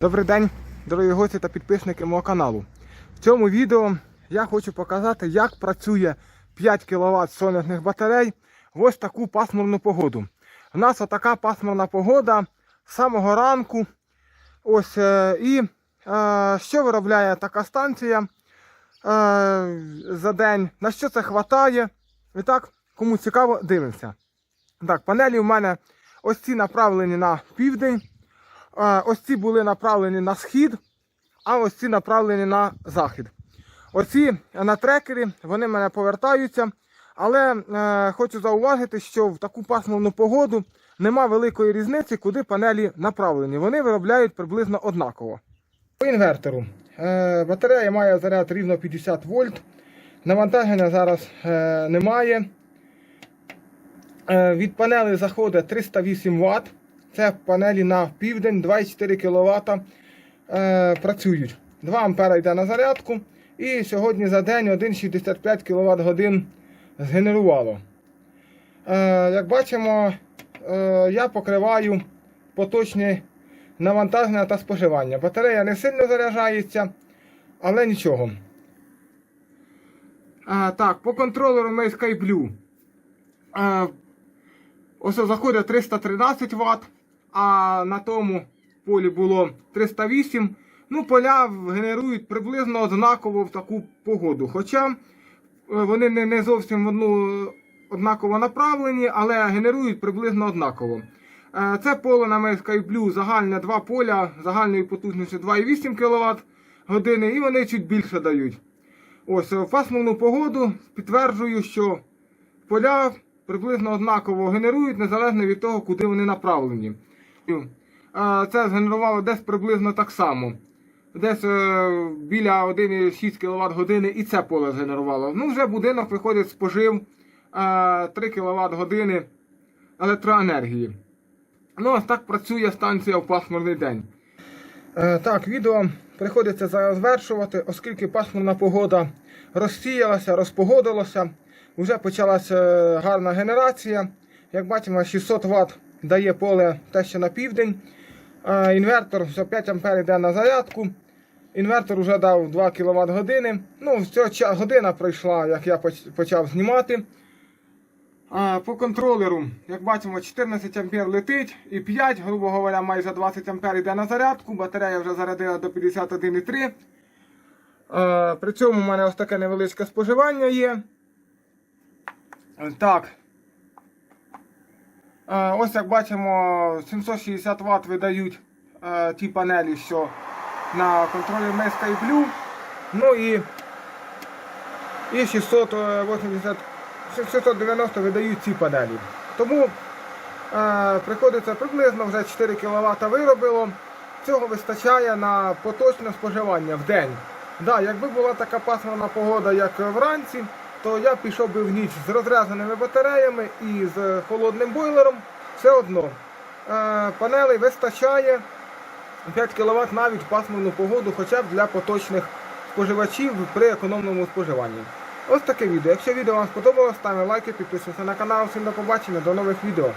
Добрий день, дорогі гості та підписники мого каналу. В цьому відео я хочу показати, як працює 5 кВт сонячних батарей в ось таку пасмурну погоду. У нас отака пасмурна погода з самого ранку. Ось, е, і е, що виробляє така станція е, за день? На що це вистачає? І так, кому цікаво, дивимося. Так, панелі у мене ось ці направлені на південь. Е, Ось ці були направлені на схід, а ось ці направлені на захід. Оці на трекері вони в мене повертаються. Але е, хочу зауважити, що в таку пасмурну погоду нема великої різниці, куди панелі направлені. Вони виробляють приблизно однаково. По інвертору. Е, батарея має заряд рівно 50 вольт. Навантаження зараз е, немає. Е, від панелі заходить 308 Вт. Це панелі на південь, 24 кВт е, працюють. 2 А йде на зарядку. І сьогодні за день 1,65 кВт годин згенерувало. Е, як бачимо, е, я покриваю поточні навантаження та споживання. Батарея не сильно заряджається, але нічого. А, так, по контролеру ми SkyBlue. А, ось заходить 313 Вт, а на тому полі було 308. Ну, поля генерують приблизно однаково в таку погоду. Хоча е, вони не, не зовсім одну однаково направлені, але генерують приблизно однаково. Е, Це поле на Sky загальне два поля загальною потужністю 2,8 кВт години, і вони чуть більше дають. Ось в пасмурну погоду підтверджую, що поля приблизно однаково генерують, незалежно від того, куди вони направлені. Е, Це згенерувало десь приблизно так само. Десь е, біля 1,6 кВт години і це поле згенерувало. Ну, вже будинок виходить, спожив е, 3 кВт години електроенергії. Ну, ось так працює станція в пасмурний день. Е, так, відео приходиться зараз завершувати, оскільки пасмурна погода розсіялася, розпогодилася. Вже почалася е, гарна генерація. Як бачимо, 600 Вт дає поле те, що на південь. Інвертор за 5 А йде на зарядку. Інвертор вже дав 2 кВт години. Ну, ча- година пройшла, як я почав знімати. А, по контролеру, як бачимо, 14 А летить і 5, грубо говоря, майже 20 А йде на зарядку. Батарея вже зарядила до 51,3. А, при цьому у мене ось таке невеличке споживання є. Так. А, ось як бачимо, 760 Вт видають е, ті панелі, що на контролі і Blue. Ну і, і 680, 690 видають ці панелі. Тому е, приходиться приблизно вже 4 кВт виробило. Цього вистачає на поточне споживання в день. Да, якби була така пасмурна погода, як вранці, то я пішов би в ніч з розрядженими батареями і з холодним бойлером. Все одно е, панелей вистачає 5 кВт навіть в пасмурну погоду, хоча б для поточних споживачів при економному споживанні. Ось таке відео. Якщо відео вам сподобалось, ставте лайки, підписуйтесь на канал. Всім до побачення, до нових відео.